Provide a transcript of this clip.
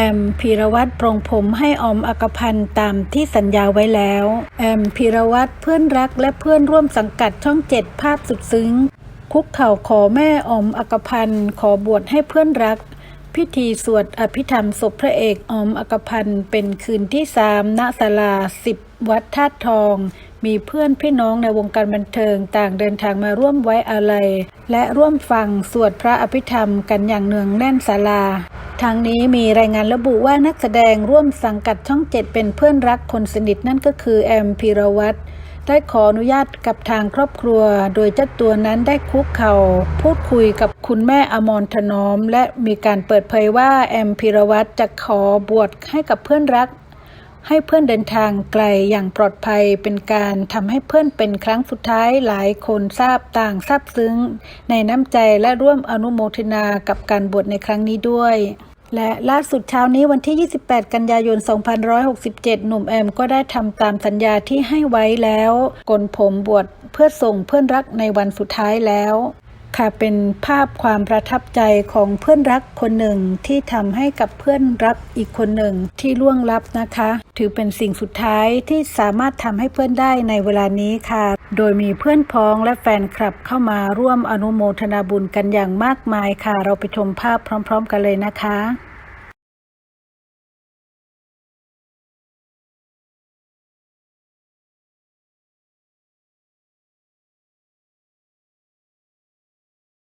แอมพีรวัตรปรงผมให้ออมอกพันธ์ตามที่สัญญาไว้แล้ว แอมพีรวัตรเพื่อนรักและเพื่อนร่วมสังกัดช่องเจ็ดภาพสุดซึ้ง คุกเข่าขอแม่ออมอกพันธ์ขอบวชให้เพื่อนรัก พิธีสวดอภิธรรมศพพระเอกออมอกพันธ์เป็นคืนที่สามณศาลาสิบวัดธาตุทองมีเพื่อนพี่น้องในวงการบันเทิงต่างเดินทางมาร่วมไว้อาลัย และร่วมฟังสวดพระอภิธรรมกันอย่างเนืองแน่นศาลา ทางนี้มีรายงานระบุว่านักแสดงร่วมสังกัดช่องเจ็ดเป็นเพื่อนรักคนสนิทนั่นก็คือแอมพีรวัตรได้ขออนุญาตกับทางครอบครัว โดยเจ้าตัวนั้นได้คุกเข่าพูดคุยกับคุณแม่อมรถนอม และมีการเปิดเผยว่าแอมพีรวัตรจะขอบวชให้กับเพื่อนรัก ให้เพื่อนเดินทางไกลอย่างปลอดภัยเป็นการทำให้เพื่อนเป็นครั้งสุดท้ายหลายคนทราบต่างทราบซึ้ง ในน้ำใจและร่วมอนุโมทนากับการบวชในครั้งนี้ด้วย และล่าสุดเช้านี้วันที่ 28 กันยายน 2567 หนุ่มแอมก็ได้ทำตามสัญญาที่ให้ไว้แล้วกลผมบวชเพื่อส่งเพื่อนรักในวันสุดท้ายแล้ว ค่ะเป็นภาพความประทับใจของเพื่อนรักคนหนึ่งที่ทำให้กับเพื่อนรักอีกคนหนึ่งที่ล่วงลับนะคะ ถือเป็นสิ่งสุดท้ายที่สามารถทำให้เพื่อนได้ในเวลานี้ค่ะ โดยมีเพื่อนพ้องและแฟนคลับเข้ามาร่วมอนุโมทนาบุญกันอย่างมากมายค่ะ เราไปชมภาพพร้อม ๆ กันเลยนะคะ